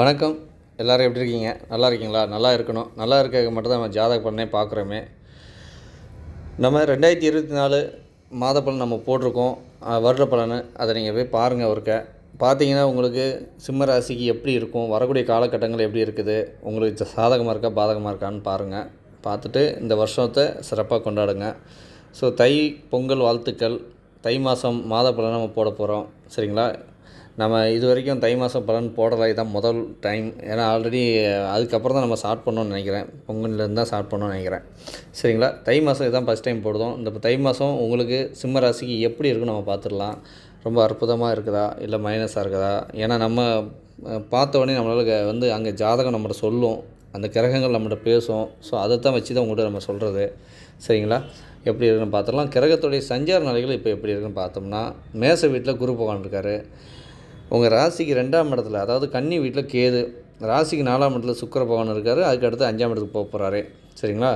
வணக்கம். எல்லோரும் எப்படி இருக்கீங்க? நல்லா இருக்கீங்களா? நல்லா இருக்கணும். நல்லா இருக்க மட்டும் தான் நம்ம ஜாதக பலனே பார்க்குறோமே. நம்ம ரெண்டாயிரத்தி இருபத்தி நாலு மாத பலன் நம்ம போட்டிருக்கோம். வருட பலன் அதை நீங்கள் போய் பாருங்கள் ஒருக்க. பார்த்தீங்கன்னா உங்களுக்கு சிம்ம ராசிக்கு எப்படி இருக்கும்? வரக்கூடிய காலகட்டங்கள் எப்படி இருக்குது? உங்களுக்கு சாதகமாக இருக்கா? பாதகமாக இருக்கான்னு பாருங்கள் பார்த்துட்டு இந்த வருஷத்தை சிறப்பாக கொண்டாடுங்க. ஸோ தை பொங்கல் வாழ்த்துக்கள். தை மாதம் மாத பலன் நம்ம போட போகிறோம் சரிங்களா? நம்ம இது வரைக்கும் தை மாதம் பலன் போடலை தான் முதல் டைம் ஏன்னா ஆல்ரெடி அதுக்கப்புறம் தான் நம்ம ஸ்டார்ட் பண்ணோன்னு நினைக்கிறேன். பொங்கல்லேருந்து தான் ஸ்டார்ட் பண்ணோன்னு நினைக்கிறேன். சரிங்களா? தை மாதம் இதுதான் ஃபஸ்ட் டைம் போடுதோம் இந்த தை மாதம் உங்களுக்கு சிம்ம ராசிக்கு எப்படி இருக்குன்னு நம்ம பார்த்துடலாம். ரொம்ப அற்புதமாக இருக்குதா? இல்லை மைனஸாக இருக்குதா? ஏன்னா நம்ம அஹ், பார்த்த உடனே நம்மளால வந்து அங்கே ஜாதகம் நம்மகிட்ட சொல்லும். அந்த கிரகங்கள் நம்மகிட்ட பேசும். ஸோ அதை தான் வச்சு தான் உங்கள்கிட்ட நம்ம சொல்கிறது சரிங்களா? எப்படி இருக்குன்னு பார்த்துடலாம். கிரகத்துடைய சஞ்சார நிலைகள் இப்போ எப்படி இருக்குன்னு பார்த்தோம்னா மேச வீட்டில் குரு பகவான் இருக்கார். உங்கள் ராசிக்கு ரெண்டாம் இடத்துல அதாவது கன்னி வீட்டில் கேது ராசிக்கு நாலாம் இடத்துல சுக்கர பகவான் இருக்கார் அதுக்கு அடுத்து அஞ்சாம் இடத்துக்கு போக போகிறாரு சரிங்களா?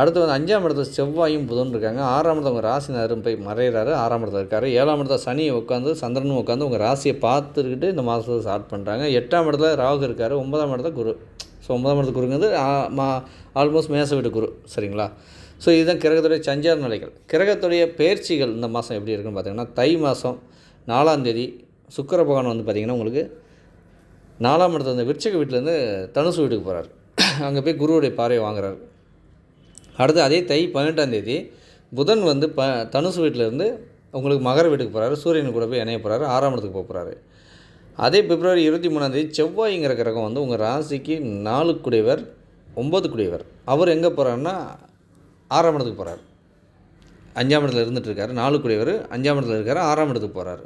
அடுத்து வந்து அஞ்சாம் இடத்துல செவ்வாயும் புதன் இருக்காங்க. ஆறாம் இடத்துல உங்கள் ராசிநாதரும் போய் மறையிறாரு ஆறாம் இடத்துல இருக்காரு. ஏழாம் இடத்துல சனி உட்காந்து சந்திரனும் உட்காந்து உங்கள் ராசியை பார்த்துக்கிட்டு இந்த மாதத்தை ஸ்டார்ட் பண்ணுறாங்க எட்டாம் இடத்துல ராகு இருக்கார் ஒன்பதாம் இடத்துல குரு. ஸோ ஒன்பதாம் இடத்துல குருங்கிறது மா ஆல்மோஸ்ட் மேச வீட்டு குரு. சரிங்களா? ஸோ இதுதான் கிரகத்துடைய சஞ்சார நிலைகள். கிரகத்துடைய பயிற்சிகள் இந்த மாதம் எப்படி இருக்குன்னு பார்த்தீங்கன்னா தை மாதம் நாலாம் தேதி சுக்கர பகவான் வந்து பார்த்திங்கன்னா உங்களுக்கு நாலாம் இடத்துல அந்த விருச்சிக வீட்டிலேருந்து தனுசு வீட்டுக்கு போகிறார் அங்கே போய் குருவுடைய பார்வையை வாங்குறாரு. அடுத்து அதே தை பதினெட்டாம் தேதி புதன் வந்து ப தனுசு வீட்டிலேருந்து உங்களுக்கு மகர வீட்டுக்கு போகிறாரு சூரியன் கூட போய் இணைய போகிறாரு ஆறாம் இடத்துக்கு போக போகிறாரு அதே பிப்ரவரி இருபத்தி மூணாம் தேதி செவ்வாய்ங்கிற கிரகம் வந்து உங்கள் ராசிக்கு நாலு குடையவர் ஒம்பது குடையவர். அவர் எங்கே போகிறாருன்னா ஆறாம் இடத்துக்கு போகிறார் அஞ்சாம் இடத்துல இருந்துட்டு இருக்காரு. நாலு குடையவர் அஞ்சாம் இடத்துல இருக்கார். ஆறாம் இடத்துக்கு போகிறாரு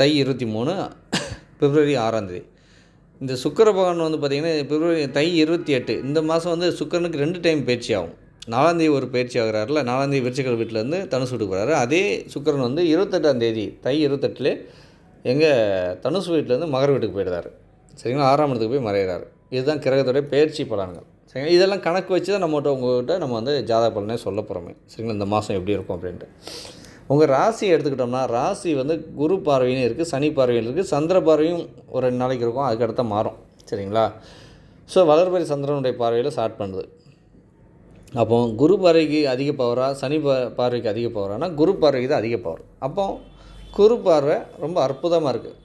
தை இருபத்தி மூணு பிப்ரவரி ஆறாந்தேதி இந்த சுக்கிர பகவான் வந்து பார்த்திங்கன்னா பிப்ரவரி தை இருபத்தி எட்டு. இந்த மாதம் வந்து சுக்கரனுக்கு ரெண்டு டைம் பயிற்சி ஆகும். நாலாந்தேதி ஒரு பயிற்சி ஆகிறாருல நாலாந்தேதி விருச்சிகள் வீட்டிலேருந்து தனுசு வீட்டுக்கு போகிறாரு அதே சுக்கரன் வந்து இருபத்தெட்டாம் தேதி தை இருபத்தெட்டுலே எங்கள் தனுசு வீட்டிலேருந்து மகர வீட்டுக்கு போயிடுறாரு. சரிங்களா? ஆறாம் இடத்துக்கு போய் மறையிறாரு. இதுதான் கிரகத்துடைய பயிற்சி பலன்கள். சரிங்களா? இதெல்லாம் கணக்கு வச்சு தான் நம்மகிட்ட உங்கள்கிட்ட நம்ம வந்து ஜாதக பலனே சொல்ல போகிறோமே சரிங்களா? இந்த மாதம் எப்படி இருக்கும் அப்படின்ட்டு. உங்கள் ராசி எடுத்துக்கிட்டோம்னா ராசி வந்து குரு பார்வையும் இருக்குது சனி பார்வையும் இருக்குது சந்திர பார்வையும் ஒரு ரெண்டு நாளைக்கு இருக்கும் அதுக்கடுத்த மாறும். சரிங்களா? ஸோ வளர்பறை சந்திரனுடைய பார்வையில் ஸ்டார்ட் பண்ணுது. அப்போ குரு பார்வைக்கு அதிக பவரா சனி பா பார்வைக்கு அதிக பவரானா குரு பார்வைக்கு தான் அதிக பவர் அப்போ குரு பார்வை ரொம்ப அற்புதமாக இருக்குது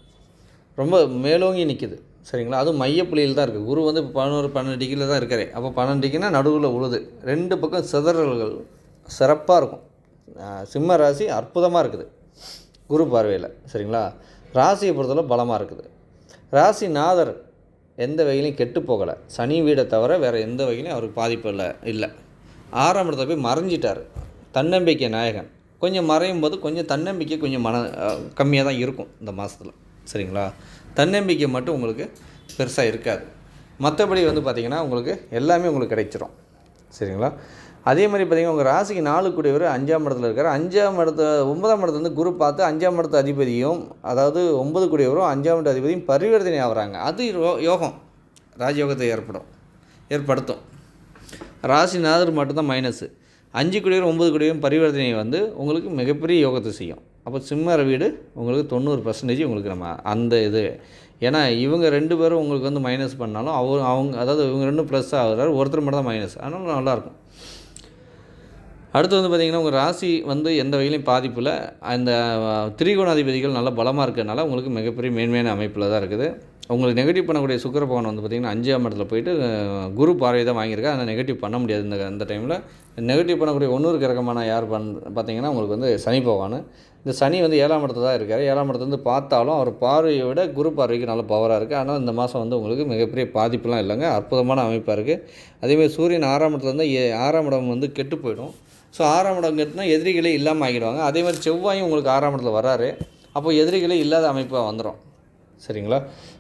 ரொம்ப மேலோங்கி நிற்கிது சரிங்களா? அதுவும் மையப்புள்ளியில் தான் இருக்குது குரு வந்து இப்போ பதினோரு பன்னெண்டு டிகிரியில் தான் இருக்காரு. அப்போ பன்னெண்டு டிகிரினா நடுவில் உழுது. ரெண்டு பக்கம் சிதறல்கள் சிறப்பாக இருக்கும். சிம்ம ராசி அற்புதமாக இருக்குது. குரு பார்வையில் சரிங்களா? ராசியை பொறுத்தளவு பலமாக இருக்குது. ராசி நாதர் எந்த வகையிலையும் கெட்டு போகலை. சனி வீடை தவிர வேறு எந்த வகையிலையும் அவருக்கு பாதிப்பு இல்லை இல்லை. ஆறாம் இடத்துல போய் மறைஞ்சிட்டார். தன்னம்பிக்கை நாயகன். கொஞ்சம் மறையும் போது கொஞ்சம் தன்னம்பிக்கை கொஞ்சம் மன கம்மியாக தான் இருக்கும் இந்த மாதத்தில் சரிங்களா? தன்னம்பிக்கை மட்டும் உங்களுக்கு பெருசாக இருக்காது. மற்றபடி வந்து பார்த்திங்கன்னா உங்களுக்கு எல்லாமே உங்களுக்கு கிடைச்சிரும் சரிங்களா? அதே மாதிரி பார்த்தீங்கன்னா உங்கள் ராசிக்கு நாலு கூடியவர் அஞ்சாம் இடத்துல இருக்கார். அஞ்சாம் இடத்துல ஒன்பதாம் இடத்துல வந்து குரு பார்த்து அஞ்சாம் இடத்து அதிபதியும் அதாவது ஒன்பது கூடியவரும் அஞ்சாம் இடத்து அதிபதியும் பரிவர்த்தனை ஆகுறாங்க அது யோகம். ராஜயோகத்தை ஏற்படும் ஏற்படுத்தும். ராசிநாதர் மட்டும்தான் மைனஸு அஞ்சு குடியர் ஒம்பது குடியரும் பரிவர்த்தனை வந்து உங்களுக்கு மிகப்பெரிய யோகத்தை செய்யும். அப்போ சிம்மர வீடு உங்களுக்கு தொண்ணூறு பர்சன்டேஜ் உங்களுக்கு நம்ம அந்த இது. ஏன்னா இவங்க ரெண்டு பேரும் உங்களுக்கு வந்து மைனஸ் பண்ணாலும் அவர் அவங்க அதாவது இவங்க ரெண்டும் ப்ளஸ் ஆகுறாரு. ஒருத்தர் மட்டும் தான் மைனஸ் அதனால நல்லாயிருக்கும் அடுத்து வந்து பார்த்திங்கன்னா உங்கள் ராசி வந்து எந்த வகையிலையும் பாதிப்பில் அந்த திரிகோணாதிபதிகள் நல்ல பலமாக இருக்கிறதுனால உங்களுக்கு மிகப்பெரிய மேன்மையான அமைப்பில் தான் இருக்குது. உங்களுக்கு நெகட்டிவ் பண்ணக்கூடிய சுக்கிர பகவான் வந்து பார்த்திங்கன்னா அஞ்சாம் இடத்துல போயிட்டு குரு பார்வை தான் வாங்கியிருக்கா. அதை நெகட்டிவ் பண்ண முடியாது இந்த அந்த டைமில் நெகட்டிவ் பண்ணக்கூடிய ஒன்னொரு கிரகமான யார் பண் பார்த்தீங்கன்னா உங்களுக்கு வந்து சனி பகவான். இந்த சனி வந்து ஏழாம் இடத்துல தான் இருக்கார். ஏழாம் இடத்துல வந்து பார்த்தாலும் அவர் பார்வையை விட குரு பார்வைக்கு நல்ல பவராக இருக்குது ஆனால் இந்த மாதம் வந்து உங்களுக்கு மிகப்பெரிய பாதிப்புலாம் இல்லைங்க. அற்புதமான அமைப்பாக இருக்குது அதேமாதிரி சூரியன் ஆறாம் இடத்துல இருந்தால் ஏ- ஆறாம் இடம் வந்து கெட்டு போயிடும். ஸோ ஆறாம் இடங்கிறதுனா எதிரிகளே இல்லாமல் ஆகிடுவாங்க. அதே மாதிரி செவ்வாயும் உங்களுக்கு ஆறாம் இடத்துல வராரு. அப்போ எதிரிகளே இல்லாத அமைப்பாக வந்துடும் சரிங்களா?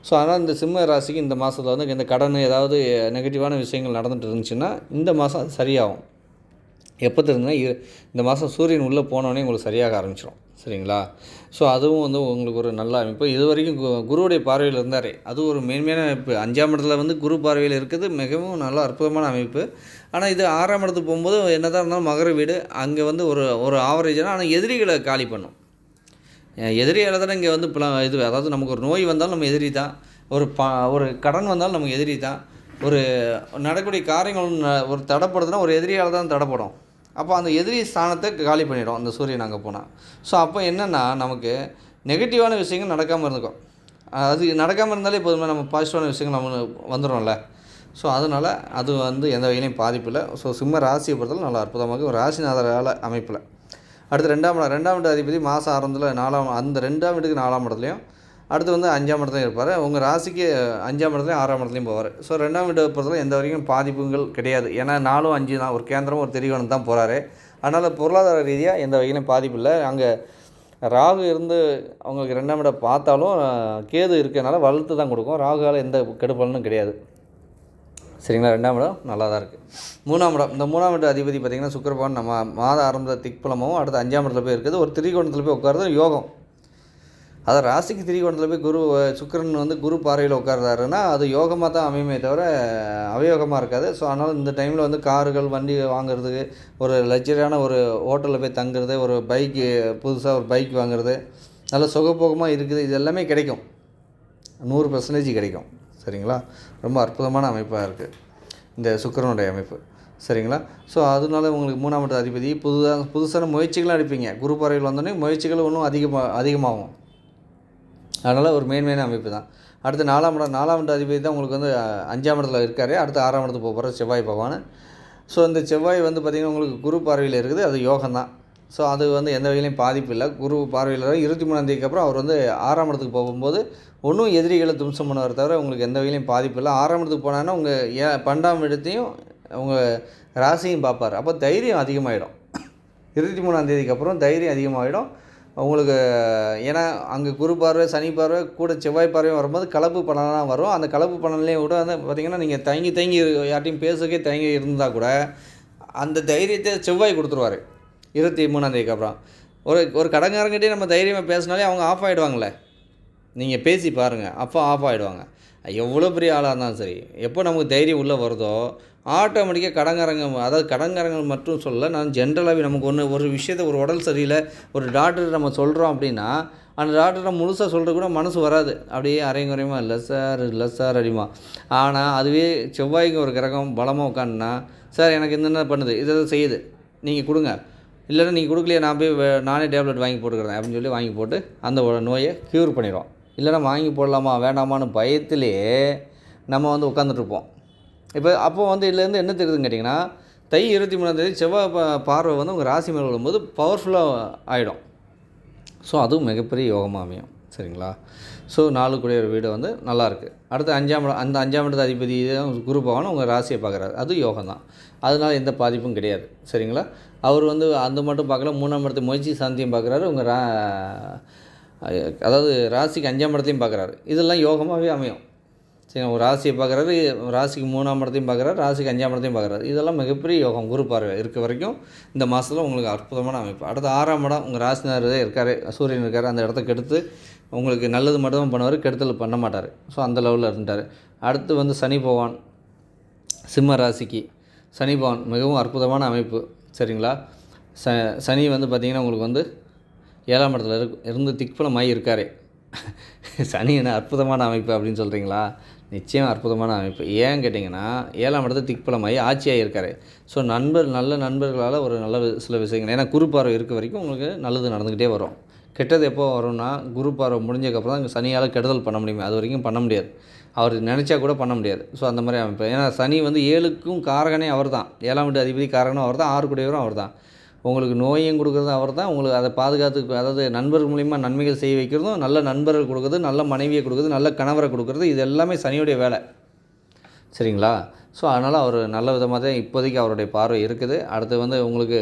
ஸோ அதனால் இந்த சிம்ம ராசிக்கு இந்த மாதத்தில் வந்து இந்த கடன் ஏதாவது நெகட்டிவான விஷயங்கள் நடந்துட்டு இருந்துச்சுன்னா இந்த மாதம் அது சரியாகும். எப்போ தெரிஞ்சுன்னா இந்த மாதம் சூரியன் உள்ளே போனோடனே உங்களுக்கு சரியாக ஆரம்பிச்சிடும் சரிங்களா? ஸோ அதுவும் வந்து உங்களுக்கு ஒரு நல்ல அமைப்பு. இது வரைக்கும் கு- குருவுடைய பார்வையில் இருந்தார். அது ஒரு மேன்மையான அமைப்பு. அஞ்சாம் இடத்துல வந்து குரு பார்வையில் இருக்குது. மிகவும் நல்ல அற்புதமான அமைப்பு. ஆனால் இது ஆறாம் இடத்துக்கு போகும்போது என்னதான் இருந்தாலும் மகர வீடு அங்கே வந்து ஒரு ஒரு ஆவரேஜான ஆனால் எதிரிகளை காலி பண்ணும். எதிரியால் தானே இங்கே வந்து பிள இது அதாவது நமக்கு ஒரு நோய் வந்தாலும் நம்ம எதிரி தான். ஒரு ப ஒரு கடன் வந்தாலும் நமக்கு எதிரி தான். ஒரு நடக்கூடிய காரியங்கள் ஒரு தடைப்படுதுன்னா ஒரு எதிரியால் தான் தடைப்படும். அப்போ அந்த எதிரி ஸ்தானத்தை காலி பண்ணிடும் அந்த சூரியன் அங்கே போனால் ஸோ அப்போ என்னென்னா நமக்கு நெகட்டிவான விஷயங்கள் நடக்காமல் இருந்துக்கும். அது நடக்காமல் இருந்தாலே போதுமே நம்ம பாசிட்டிவான விஷயங்கள் நம்ம வந்துடும்ல ஸோ அதனால் அது வந்து எந்த வகையிலையும் பாதிப்பு இல்லை ஸோ சிம்ம ராசியை பொறுத்தவரை நல்லா அற்புதமாக ஒரு ராசிநாதரால் அமைப்பில் அடுத்து ரெண்டாம் இடம் ரெண்டாம் வீட்டு அதிபதி மாதம் ஆரம்பத்தில் நாலாம் அந்த ரெண்டாம் வீட்டுக்கு நாலாம் இடத்துலையும் அடுத்து வந்து அஞ்சாம் இடத்துலையும் இருப்பார். உங்கள் ராசிக்கு அஞ்சாம் இடத்துலையும் ஆறாம் இடத்துலையும் போவார். ஸோ ரெண்டாம் வீட்டை பொறுத்தவரை எந்த வரைக்கும் பாதிப்புகள் கிடையாது. ஏன்னா நாலும் அஞ்சு தான் ஒரு கேந்திரம் ஒரு திரிகோணம் தான் போகிறாரு அதனால் பொருளாதார ரீதியாக எந்த வகையிலும் பாதிப்பு இல்லை அங்கே ராகு இருந்து அவங்களுக்கு ரெண்டாம் இடம் பார்த்தாலும் கேது இருக்கிறனால வளர்த்து தான் கொடுக்கும். ராகுவால் எந்த கெடுபலனும் கிடையாது. சரிங்களா? ரெண்டாம் இடம் நல்லா தான் இருக்குது மூணாம் இடம் இந்த மூணாம் இடம் அதிபதி பார்த்திங்கன்னா சுக்கிரபவன் நம்ம மாத ஆரம்பத்தில் திக்பலமாகவும் அடுத்து அஞ்சாம் இடத்துல போய் இருக்குது. ஒரு திரிகோணத்தில் போய் உட்காருறது யோகம். அதான் ராசிக்கு திரிகோணத்தில் போய் குரு சுக்கரன் சுக்கிரன் வந்து குரு பார்வையில் உட்கார்றாருன்னா அது யோகமாக தான் அமையுமே தவிர அவயோகமாக இருக்காது. ஸோ அதனால் இந்த டைமில் வந்து கார்கள் வண்டி வாங்குறதுக்கு ஒரு லக்ஸரியான ஒரு ஹோட்டலில் போய் தங்குறது ஒரு பைக்கு புதுசாக ஒரு பைக் வாங்குறது நல்ல சுகபோகமாக இருக்குது. இது எல்லாமே கிடைக்கும். நூறு பர்சன்டேஜ் கிடைக்கும். சரிங்களா? ரொம்ப அற்புதமான அமைப்பாக இருக்குது இந்த சுக்கரனுடைய அமைப்பு. சரிங்களா? ஸோ அதனால உங்களுக்கு மூணாம் இட அதிபதி புதுதாக புதுசான முயற்சிகளும் எடுப்பீங்க. குரு பார்வையில் வந்தோடனே முயற்சிகள் இன்னும் அதிகமாக அதிகமாகும். அதனால் ஒரு மேன்மையான அமைப்பு தான். அடுத்து நாலாம் இடம் நாலாம் இடம் அதிபதி தான் உங்களுக்கு வந்து அஞ்சாம் இடத்துல இருக்கார். அடுத்து ஆறாம் இடத்துக்கு போகிற செவ்வாய் பகவான். ஸோ இந்த செவ்வாய் வந்து பார்த்திங்கன்னா உங்களுக்கு குரு பார்வையில் இருக்குது. அது யோகம் தான். ஸோ அது வந்து எந்த வகையிலையும் பாதிப்பு இல்லை. குரு பார்வையில் இருபத்தி மூணாந்தேதிக்கு அப்புறம் அவர் வந்து ஆறாம் இடத்துக்கு போகும்போது ஒன்றும் எதிரிகளை தும்சம் பண்ணுவார் தவிர உங்களுக்கு எந்த வகையிலையும் பாதிப்பு இல்லை. ஆறாம் இடத்துக்கு போனாங்கன்னா உங்கள் ஏ பன்னெண்டாம் இடத்தையும் உங்கள் ராசியும் பார்ப்பார். அப்போ தைரியம் அதிகமாகிடும் இருபத்தி மூணாம் தேதிக்கு அப்புறம் தைரியம் அதிகமாகிடும் உங்களுக்கு ஏன்னா அங்கே குரு பார்வை சனி பார்வை கூட செவ்வாய் பார்வையும் வரும்போது கலப்பு பலனாக வரும். அந்த கலப்பு பலன்லேயும் கூட வந்து பார்த்திங்கன்னா நீங்கள் தயங்கி தயங்கி யார்ட்டையும் பேசுறதுக்கே தயங்கி இருந்தால் கூட அந்த தைரியத்தை செவ்வாய் கொடுத்துருவாரு. இருபத்தி மூணாந்தேதிக்கு அப்புறம். ஒரு ஒரு கடங்காரங்கிட்டே நம்ம தைரியமாக பேசினாலே அவங்க ஆஃப் ஆகிடுவாங்களே நீங்கள் பேசி பாருங்கள் அப்போ ஆஃப் ஆகிடுவாங்க எவ்வளோ பெரிய ஆளாக இருந்தாலும் சரி எப்போ நமக்கு தைரியம் உள்ளே வருதோ ஆட்டோமேட்டிக்காக கடங்காரங்க அதாவது கடங்காரங்கள் மட்டும் சொல்ல நான் ஜென்ரலாகவே நமக்கு ஒன்று ஒரு விஷயத்த ஒரு உடல் சரியில்லை ஒரு டாக்டர் நம்ம சொல்கிறோம் அப்படின்னா அந்த டாக்டரை முழுசாக சொல்கிறது கூட மனசு வராது. அப்படியே அரைங்குறையமாக இல்லை சார் இல்லை சார் அடிமா ஆனால் அதுவே செவ்வாய்க்கு ஒரு கிரகம் பலமாக உட்காந்துனா சார் எனக்கு என்னென்ன பண்ணுது? இதை தான் செய்யுது. நீங்கள் கொடுங்க. இல்லைன்னா நீங்கள் கொடுக்கலையே நான் போய் நானே டேப்லெட் வாங்கி போட்டுக்கிறேன் அப்படின்னு சொல்லி வாங்கி போட்டு அந்த நோயை க்யூர் பண்ணிடுவோம். இல்லைன்னா வாங்கி போடலாமா வேண்டாமான்னு பயத்திலே நம்ம வந்து உட்காந்துட்ருப்போம் இப்போ அப்போ வந்து இதுலேருந்து என்ன தெரியுதுன்னு கேட்டிங்கன்னா தை இருபத்தி மூணாந்தேதி செவ்வாய் பார்வை வந்து உங்கள் ராசி மேலே விழும்போது பவர்ஃபுல்லாக ஆகிடும் ஸோ அதுவும் மிகப்பெரிய யோகமாக அமையும். சரிங்களா? ஸோ நாலு கூடிய ஒரு வீடு வந்து நல்லாயிருக்கு அடுத்து அஞ்சாம் இடம் அந்த அஞ்சாம் இடத்து அதிபதி தான் குரு பகவான் உங்கள் ராசியை பார்க்குறாரு. அது யோகம் தான். அதனால எந்த பாதிப்பும் கிடையாது. சரிங்களா? அவர் வந்து அந்த மட்டும் பார்க்கல மூணாம் இடத்து முயற்சி சாந்தியும் பார்க்குறாரு. உங்கள் ரா அதாவது ராசிக்கு அஞ்சாம் இடத்தையும் பார்க்குறாரு. இதெல்லாம் யோகமாகவே அமையும். சரி ஒரு ராசியை பார்க்குறாரு ராசிக்கு மூணாம் இடத்தையும் பார்க்குறாரு ராசிக்கு அஞ்சாம் இடத்தையும் பார்க்குறாரு. இதெல்லாம் மிகப்பெரிய யோகம் குரு பார்வை இருக்க வரைக்கும் இந்த மாதத்தில் உங்களுக்கு அற்புதமான அமைப்பு. அடுத்து ஆறாம் இடம் உங்கள் ராசினார் இருக்கார் சூரியன் இருக்கார் அந்த இடத்த கெடுத்து உங்களுக்கு நல்லது மட்டும் பண்ணுவார் கெடுதல் பண்ண மாட்டார். ஸோ அந்த லெவலில் இருந்துட்டார். அடுத்து வந்து சனி பகவான் சிம்ம ராசிக்கு. சனி பகவான் மிகவும் அற்புதமான அமைப்பு. சரிங்களா? ச சனி வந்து பார்த்திங்கன்னா உங்களுக்கு வந்து ஏழாம் இடத்துல இருக்கு இருந்து திக்பலமாகி இருக்கார் சனி என்ன அற்புதமான அமைப்பு அப்படின்னு சொல்கிறீங்களா நிச்சயம் அற்புதமான அமைப்பு. ஏன் கேட்டிங்கன்னா ஏழாம் இடத்துல திக்பலமாகி ஆட்சியாக இருக்கார் ஸோ நண்பர் நல்ல நண்பர்களால் ஒரு நல்ல சில விஷயங்கள். ஏன்னா குரு பார்வை இருக்க வரைக்கும் உங்களுக்கு நல்லது நடந்துக்கிட்டே வரும். கெட்டது எப்போ வரும்னா குரு பார்வை முடிஞ்சக்கப்புறம் தான் சனியால் கெடுதல் பண்ண முடியும். அது வரைக்கும் பண்ண முடியாது. அவர் நினச்சா கூட பண்ண முடியாது. ஸோ அந்த மாதிரி அமைப்பு. ஏன்னா சனி வந்து ஏழுக்கும் காரகனே அவர் தான் ஏழாம் வீட்டு அதிபதி காரகனும் அவர் தான் ஆறு கூடியவரும் அவர் தான் உங்களுக்கு நோயும் கொடுக்குறது அவர் தான் உங்களுக்கு அதை பாதுகாத்து அதாவது நண்பர்கள் மூலிமா நன்மைகள் செய்ய வைக்கிறதும் நல்ல நண்பர்கள் கொடுக்குறது நல்ல மனைவியை கொடுக்குறது நல்ல கணவரை கொடுக்குறது இது எல்லாமே சனியுடைய வேலை. சரிங்களா? ஸோ அதனால் அவர் நல்ல விதமாக தான் இப்போதைக்கு அவருடைய பார்வை இருக்குது. அடுத்து வந்து உங்களுக்கு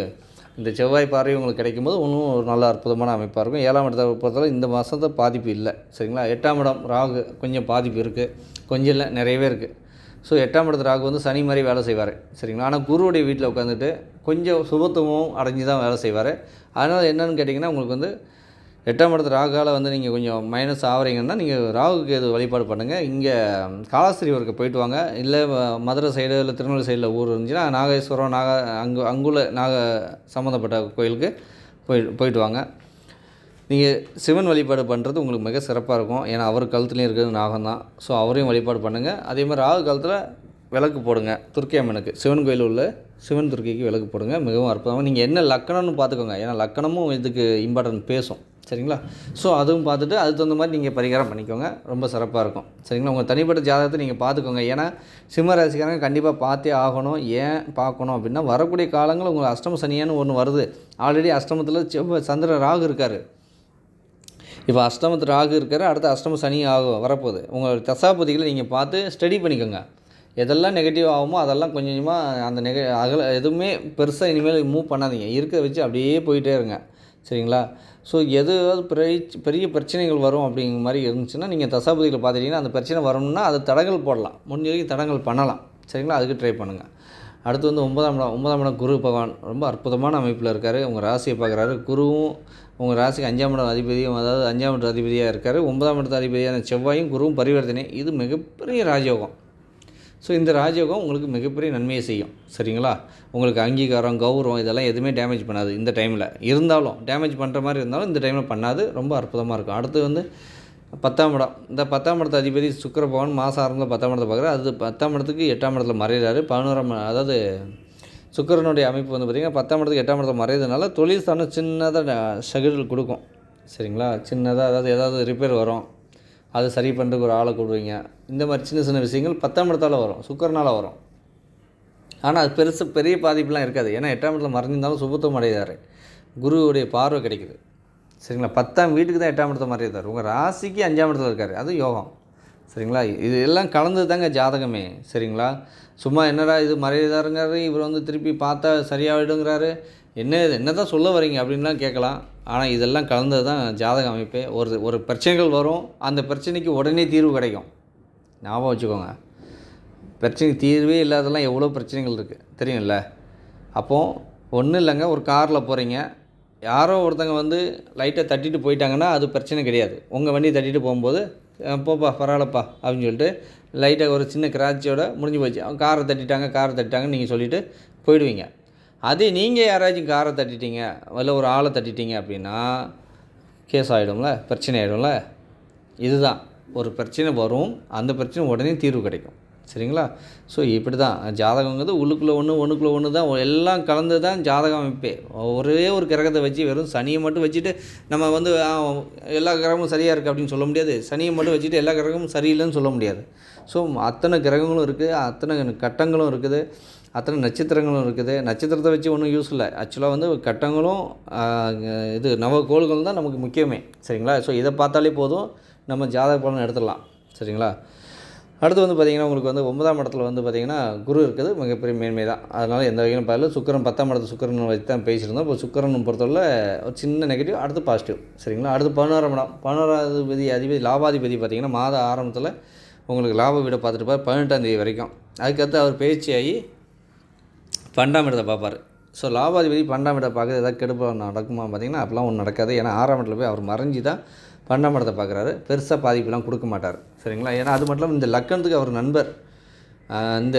இந்த செவ்வாய் பார்வை உங்களுக்கு கிடைக்கும்போது இன்னும் ஒரு நல்ல அற்புதமான அமைப்பாக இருக்கும். ஏழாம் இடத்தை பொறுத்தவரை இந்த மாதத்தை பாதிப்பு இல்லை. சரிங்களா? எட்டாம் இடம் ராகு கொஞ்சம் பாதிப்பு இருக்குது கொஞ்சம் இல்லை நிறையவே இருக்குது ஸோ எட்டாம் இடத்து ராகு வந்து சனி மாதிரி வேலை செய்வார். சரிங்களா? ஆனால் குருவுடைய வீட்டில் உட்காந்துட்டு கொஞ்சம் சுபத்துவமும் அடைஞ்சு தான் வேலை செய்வார். அதனால் என்னென்னு கேட்டிங்கன்னா உங்களுக்கு வந்து எட்டாம் இடத்து ராகால வந்து நீங்கள் கொஞ்சம் மைனஸ் ஆகிறீங்கன்னா நீங்கள் ராகுக்கு எது வழிபாடு பண்ணுங்கள் இங்கே காலாஸ்திரி ஒர்க்கு போயிட்டு வாங்க. இல்லை மதுரை சைடு இல்லை திருநெல்வேலி சைடில் ஊர் இருந்துச்சுன்னா நாகேஸ்வரம் நாக அங்கு அங்குள்ள நாக சம்மந்தப்பட்ட கோயிலுக்கு போய் போயிட்டு வாங்க. நீங்கள் சிவன் வழிபாடு பண்ணுறது உங்களுக்கு மிக சிறப்பாக இருக்கும். ஏன்னா அவர் கழுத்துலேயும் இருக்கிறது நாகம் தான். ஸோ அவரையும் வழிபாடு பண்ணுங்கள் அதே மாதிரி ராகு காலத்தில் விளக்கு போடுங்க. துர்க்கை அம்மனுக்கு. சிவன் கோயில் உள்ள சிவன் துர்க்கைக்கு விளக்கு போடுங்க. மிகவும் அற்புதமாக நீங்கள் என்ன லக்கணம்னு பார்த்துக்கோங்க ஏன்னா லக்கணமும் இதுக்கு இம்பார்ட்டன்ட் பேசும். சரிங்களா? ஸோ அதுவும் பார்த்துட்டு அதுக்கு தகுந்த மாதிரி நீங்கள் பரிகாரம் பண்ணிக்கோங்க. ரொம்ப சிறப்பாக இருக்கும். சரிங்களா? உங்கள் தனிப்பட்ட ஜாதகத்தை நீங்கள் பார்த்துக்கோங்க ஏன்னா சிம்ம ராசிக்காரங்க கண்டிப்பாக பார்த்தே ஆகணும். ஏன் பார்க்கணும் அப்படின்னா வரக்கூடிய காலங்கள் உங்களுக்கு அஷ்டம சனியான்னு ஒன்று வருது. ஆல்ரெடி அஷ்டமத்தில் செவ்வாய் சந்திர ராகு இருக்கார். இப்போ அஷ்டமத்து ராகு இருக்கிற அடுத்த அஷ்டம சனி ஆகும் வரப்போகுது. உங்கள் தசாபதிகளை நீங்கள் பார்த்து ஸ்டடி பண்ணிக்கோங்க. எதெல்லாம் நெகட்டிவ் ஆகுமோ அதெல்லாம் கொஞ்சம் கொஞ்சமாக அந்த நெக அகல எதுவுமே பெருசாக இனிமேல் மூவ் பண்ணாதீங்க. இருக்க வச்சு அப்படியே போயிட்டே இருங்க. சரிங்களா? ஸோ எதாவது பெரிய பெரிய பிரச்சனைகள் வரும் அப்படிங்கிற மாதிரி இருந்துச்சுன்னா நீங்கள் தசாபதிகளை பார்த்துட்டிங்கன்னா அந்த பிரச்சனை வரணும்னா அது தடங்கள் போடலாம். முடிஞ்ச வரைக்கும் தடங்கள் பண்ணலாம். சரிங்களா? அதுக்கு ட்ரை பண்ணுங்கள் அடுத்து வந்து ஒன்பதாம் இடம் ஒன்பதாம் இடம் குரு பகவான். ரொம்ப அற்புதமான அமைப்பில் இருக்கார். உங்கள் ராசியை பார்க்குறாரு. குருவும் உங்கள் ராசிக்கு அஞ்சாம் இடம் அதிபதியும் அதாவது அஞ்சாம் இடம் அதிபதியாக இருக்கார். ஒன்பதாம் இடத்து அதிபதியான செவ்வாயும் குருவும் பரிவர்த்தனை. இது மிகப்பெரிய ராஜயோகம். ஸோ இந்த ராஜயோகம் உங்களுக்கு மிகப்பெரிய நன்மையை செய்யும். சரிங்களா? உங்களுக்கு அங்கீகாரம் கௌரவம் இதெல்லாம் எதுவுமே டேமேஜ் பண்ணாது இந்த டைமில் இருந்தாலும் டேமேஜ் பண்ணுற மாதிரி இருந்தாலும் இந்த டைமில் பண்ணாது. ரொம்ப அற்புதமாக இருக்கும். அடுத்து வந்து பத்தாம் இடம். இந்த பத்தாம் இடத்து அதிபதி சுக்கிர பகவான் மாதம் ஆரம்பத்தில் பத்தாம் இடத்தை பார்க்குறாரு. அது பத்தாம் இடத்துக்கு எட்டாம் இடத்துல மறைகிறாரு பதினோராம் அதாவது சுக்கரனுடைய அமைப்பு வந்து பார்த்திங்கன்னா பத்தாம் இடத்துக்கு எட்டாம் இடத்துல மறையிறதுனால தொழில் ஸ்தானம் சின்னதாக ஷெடியூல் கொடுக்கும். சரிங்களா? சின்னதாக அதாவது ஏதாவது ரிப்பேர் வரும். அது சரி பண்ணுறதுக்கு ஒரு ஆளை கூடுவீங்க இந்த மாதிரி சின்ன சின்ன விஷயங்கள் பத்தாம் இடத்தால் வரும். சுக்கரனால் வரும். ஆனால் அது பெருசு பெரிய பாதிப்புலாம் இருக்காது. ஏன்னா எட்டாம் இடத்துல மறைஞ்சிருந்தாலும் சுபத்துவம் அடைகிறாரு. குருவுடைய பார்வை கிடைக்குது. சரிங்களா? பத்தாம் வீட்டுக்கு தான் எட்டாம் இடத்துல மறையிறாரு உங்கள் ராசிக்கு அஞ்சாம் இடத்துல இருக்கார். அது யோகம். சரிங்களா? இது எல்லாம் கலந்து தாங்க ஜாதகமே. சரிங்களா? சும்மா என்னடா இது மறையுதாருங்கிறாரு. இவர் வந்து திருப்பி பார்த்தா சரியாகிடுங்கிறாரு என்ன இது? என்ன தான் சொல்ல வரீங்க? அப்படின்லாம் கேட்கலாம். ஆனால் இதெல்லாம் கலந்தது தான் ஜாதக அமைப்பே. ஒரு ஒரு பிரச்சனைகள் வரும். அந்த பிரச்சனைக்கு உடனே தீர்வு கிடைக்கும். ஞாபகம் வச்சுக்கோங்க. பிரச்சனைக்கு தீர்வே இல்லாதெல்லாம் எவ்வளோ பிரச்சனைகள் இருக்குது தெரியும்ல? அப்போது ஒன்றும் இல்லைங்க. ஒரு காரில் போகிறீங்க யாரோ ஒருத்தங்க வந்து லைட்டை தட்டிட்டு போயிட்டாங்கன்னா அது பிரச்சனை கிடையாது. உங்கள் வண்டியை தட்டிட்டு போகும்போது போப்பா பரவாயில்லப்பா அப்படின்னு சொல்லிட்டு லைட்டாக ஒரு சின்ன கிராச்சியோட முடிஞ்சு போச்சு. அவங்க காரை தட்டிட்டாங்க காரை தட்டிட்டாங்கன்னு நீங்கள் சொல்லிவிட்டு போயிடுவீங்க. அதே நீங்கள் யாராச்சும் காரை தட்டிட்டீங்க இல்லை ஒரு ஆளை தட்டிட்டீங்க அப்படின்னா கேஸ் ஆகிடும்ல பிரச்சனை ஆகிடும்ல இதுதான். ஒரு பிரச்சனை வரும் அந்த பிரச்சனை உடனே தீர்வு கிடைக்கும். சரிங்களா? ஸோ இப்படி தான் ஜாதகங்கிறது உள்ளுக்குள்ளே ஒன்று ஒன்றுக்குள்ளே ஒன்று தான் எல்லாம் கலந்து தான் ஜாதகம் அமைப்பே. ஒரே ஒரு கிரகத்தை வச்சு வெறும் சனியை மட்டும் வச்சுட்டு நம்ம வந்து எல்லா கிரகமும் சரியாக இருக்குது அப்படின்னு சொல்ல முடியாது. சனியை மட்டும் வச்சுட்டு எல்லா கிரகமும் சரியில்லைன்னு சொல்ல முடியாது. ஸோ அத்தனை கிரகங்களும் இருக்குது அத்தனை கட்டங்களும் இருக்குது. அத்தனை நட்சத்திரங்களும் இருக்குது. நட்சத்திரத்தை வச்சு ஒன்றும் யூஸ் இல்லை. ஆக்சுவலாக வந்து கட்டங்களும் இது நவகோள்கள் தான் நமக்கு முக்கியமே. சரிங்களா? ஸோ இதை பார்த்தாலே போதும். நம்ம ஜாதக பலன் எடுத்துடலாம். சரிங்களா? அடுத்து வந்து பார்த்திங்கன்னா உங்களுக்கு வந்து ஒன்பதாம் இடத்துல வந்து பார்த்திங்கன்னா குரு இருக்குது மிகப்பெரிய மேன்மை தான். அதனால் எந்த வகையிலும் பார்க்கல சுக்கரன் பத்தாம் இடத்து சுக்கரன் வச்சு தான் பேசியிருந்தோம். இப்போ சுக்கரன் பொறுத்தவரை ஒரு சின்ன நெகட்டிவ் அடுத்து பாசிட்டிவ் சரிங்களா? அடுத்து பதினோராம் இடம். பதினோராதிபதி அதிபதி லாபாதிபதி பார்த்திங்கன்னா மாத ஆரம்பத்தில் உங்களுக்கு லாப வீடை பார்த்துட்டு பார் பதினெட்டாம் தேதி வரைக்கும். அதுக்கடுத்து அவர் பேச்சியாகி பன்னெண்டாம் இடத்தை பார்ப்பார். ஸோ லாபாதிபதி பன்னெண்டாம் இடத்தை பார்க்குறது ஏதாவது கெடுப்பு நடக்குமா பார்த்தீங்கன்னா அப்போலாம் ஒன்றும் நடக்காது. ஏன்னா ஆறாம் இடத்துல போய் அவர் மறைஞ்சி தான் பன்னெண்டாம் இடத்தை பார்க்குறாரு. பெருசாக பாதிப்புலாம் கொடுக்க மாட்டார். சரிங்களா? ஏன்னா அது மட்டும் இல்லாமல் இந்த லக்கணத்துக்கு அவர் நண்பர். இந்த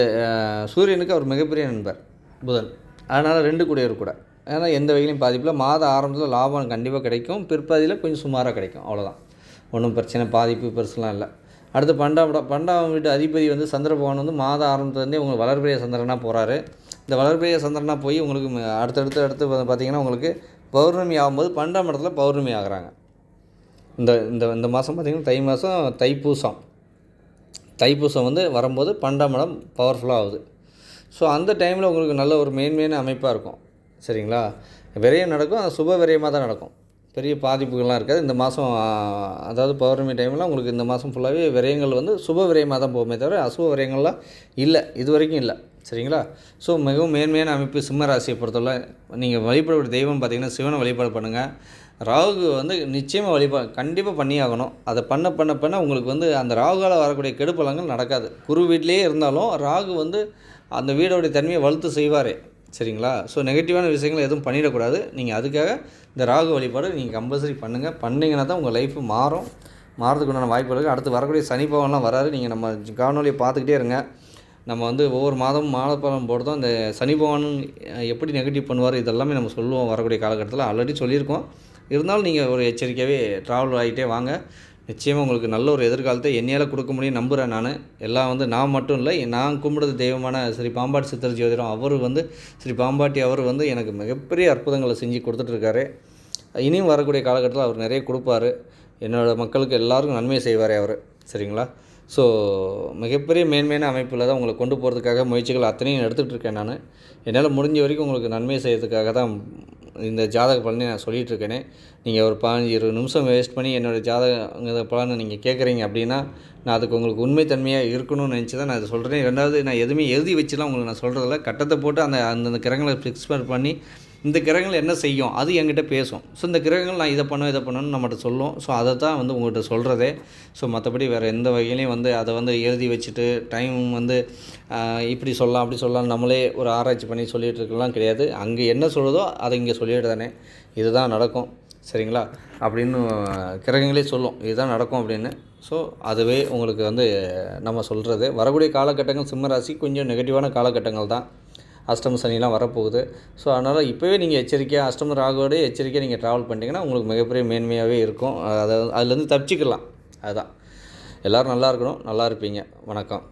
சூரியனுக்கு அவர் மிகப்பெரிய நண்பர் புதன். அதனால் ரெண்டு கூடியவர் கூட. ஏன்னா எந்த வகையிலையும் பாதிப்பில் மாத ஆரம்பத்தில் லாபம் கண்டிப்பாக கிடைக்கும். பிற்பாதியில் கொஞ்சம் சுமாராக கிடைக்கும். அவ்வளோதான் ஒன்றும் பிரச்சனை பாதிப்பு பெருசுலாம் இல்லை. அடுத்து பன்னெண்டாம் இடம் பன்னெண்டாம் வீட்டு அதிபதி வந்து சந்திர பகவான் வந்து மாத ஆரம்பத்துலேருந்தே உங்களுக்கு வளர்பிரிய சந்திரனாக போகிறாரு இந்த வளர்பிரிய சந்திரனாக போய் உங்களுக்கு அடுத்தடுத்து அடுத்து பார்த்தீங்கன்னா உங்களுக்கு பௌர்ணமி ஆகும்போது பன்னெண்டாம் இடத்துல பௌர்ணமி ஆகுறாங்க. இந்த இந்த இந்த மாதம் பார்த்திங்கன்னா தை மாதம் தைப்பூசம். தைப்பூசம் வந்து வரும்போது பன்னெண்டாம் இடம் பவர்ஃபுல்லாக ஆகுது. ஸோ அந்த டைமில் உங்களுக்கு நல்ல ஒரு மேன்மையான அமைப்பாக இருக்கும். சரிங்களா? விரயம் நடக்கும் அது சுப விரயமாக தான் நடக்கும். பெரிய பாதிப்புகள்லாம் இருக்காது. இந்த மாதம் அதாவது பௌர்ணமி டைமில் உங்களுக்கு இந்த மாதம் ஃபுல்லாகவே விரயங்கள் வந்து சுப விரயமாக தான் போகுமே தவிர அசுப விரயங்கள்லாம் இல்லை. இது வரைக்கும் இல்லை. சரிங்களா? ஸோ மிகவும் மேன்மையான அமைப்பு சிம்ம ராசியை பொறுத்தவரை நீங்கள் வழிபடக்கூடிய தெய்வம் பார்த்தீங்கன்னா சிவனை வழிபாடு பண்ணுங்கள் ராகு வந்து நிச்சயமாக வழிபா கண்டிப்பாக பண்ணி ஆகணும் அதை பண்ண பண்ண பண்ண உங்களுக்கு வந்து அந்த ராகுவால் வரக்கூடிய கெடுப்பலங்கள் நடக்காது. குரு வீட்லேயே இருந்தாலும் ராகு வந்து அந்த வீடோடைய தன்மையை வலுத்து செய்வார். சரிங்களா? ஸோ நெகட்டிவான விஷயங்கள் எதுவும் பண்ணிடக்கூடாது. நீங்கள் அதுக்காக இந்த ராகு வழிபாடு நீங்கள் கம்பல்சரி பண்ணுங்கள் பண்ணிங்கன்னா தான் உங்கள் லைஃப் மாறும். மாறதுக்கு உண்டான வாய்ப்பு இருக்குது அடுத்து வரக்கூடிய சனி வராது நீங்கள் நம்ம காணொலியை பார்த்துக்கிட்டே இருங்க. நம்ம வந்து ஒவ்வொரு மாதமும் மாதப்பழம் போடுறதும் அந்த சனி பகவான் எப்படி நெகட்டிவ் பண்ணுவார் இதெல்லாமே நம்ம சொல்லுவோம். வரக்கூடிய காலகட்டத்தில் ஆல்ரெடி சொல்லியிருக்கோம். இருந்தாலும் நீங்கள் ஒரு எச்சரிக்கையாகவே ட்ராவல் ஆகிட்டே வாங்க. நிச்சயமாக உங்களுக்கு நல்ல ஒரு எதிர்காலத்தை என்னையால் கொடுக்க முடியும் நம்புகிறேன் நான். எல்லாம் வந்து நான் மட்டும் இல்லை நான் கும்பிடுறது தெய்வமான ஸ்ரீ பாம்பாட்டி சித்தர் ஜோதிடம். அவர் வந்து ஸ்ரீ பாம்பாட்டி அவர் வந்து எனக்கு மிகப்பெரிய அற்புதங்களை செஞ்சு கொடுத்துட்ருக்காரு. இனியும் வரக்கூடிய காலகட்டத்தில் அவர் நிறைய கொடுப்பாரு. என்னோடய மக்களுக்கு எல்லாருக்கும் நன்மை செய்வார் அவர். சரிங்களா? ஸோ மிகப்பெரிய மேன்மையான அமைப்பில் தான் உங்களை கொண்டு போகிறதுக்காக முயற்சிகள் அத்தனையும் எடுத்துகிட்டு இருக்கேன் நான். என்னால் முடிஞ்ச வரைக்கும் உங்களுக்கு நன்மை செய்கிறதுக்காக தான் இந்த ஜாதக பலனை நான் சொல்லிகிட்ருக்கேனே நீங்கள் ஒரு பதினஞ்சு இருபது நிமிஷம் வேஸ்ட் பண்ணி என்னோடய ஜாதக பலனை நீங்கள் கேட்குறீங்க அப்படின்னா நான் அதுக்கு உங்களுக்கு உண்மைத்தன்மையாக இருக்கணும்னு நினச்சி தான் நான் அதை சொல்கிறேன் ரெண்டாவது நான் எதுவுமே எழுதி வச்சுலாம் உங்களுக்கு நான் சொல்கிறதில்ல கட்டத்தை போட்டு அந்த அந்தந்த கிரகங்களை ஃபிக்ஸ் பண்ணி இந்த கிரகங்கள் என்ன செய்யும்? அது என்கிட்ட பேசும். ஸோ இந்த கிரகங்கள் நான் இதை பண்ணும் இதை பண்ணணும்னு நம்மகிட்ட சொல்லும். ஸோ அதை தான் வந்து உங்கள்கிட்ட சொல்கிறதே ஸோ மற்றபடி வேறு எந்த வகையிலையும் வந்து அதை வந்து எழுதி வச்சுட்டு டைம் வந்து இப்படி சொல்லலாம் அப்படி சொல்லலாம் நம்மளே ஒரு ஆராய்ச்சி பண்ணி சொல்லிகிட்டு இருக்கலாம் கிடையாது. அங்கே என்ன சொல்லுதோ அதை இங்கே சொல்லிட்டு தானே. இதுதான் நடக்கும். சரிங்களா? அப்படின்னு கிரகங்களே சொல்லும். இதுதான் நடக்கும் அப்படின்னு. ஸோ அதுவே உங்களுக்கு வந்து நம்ம சொல்கிறது வரக்கூடிய காலகட்டங்கள் சிம்மராசி கொஞ்சம் நெகட்டிவான காலகட்டங்கள் தான் அஷ்டம சனிலாம் வரப்போகுது. ஸோ அதனால் இப்போவே நீங்கள் எச்சரிக்கையாக அஷ்டம ராகுவோட எச்சரிக்கையாக நீங்கள் ட்ராவல் பண்ணிட்டீங்கன்னா உங்களுக்கு மிகப்பெரிய மேன்மையாகவே இருக்கும். அதை அதுலேருந்து தப்பிச்சிக்கலாம். அதுதான் எல்லோரும் நல்லா இருக்கணும் நல்லா இருப்பீங்க. வணக்கம்.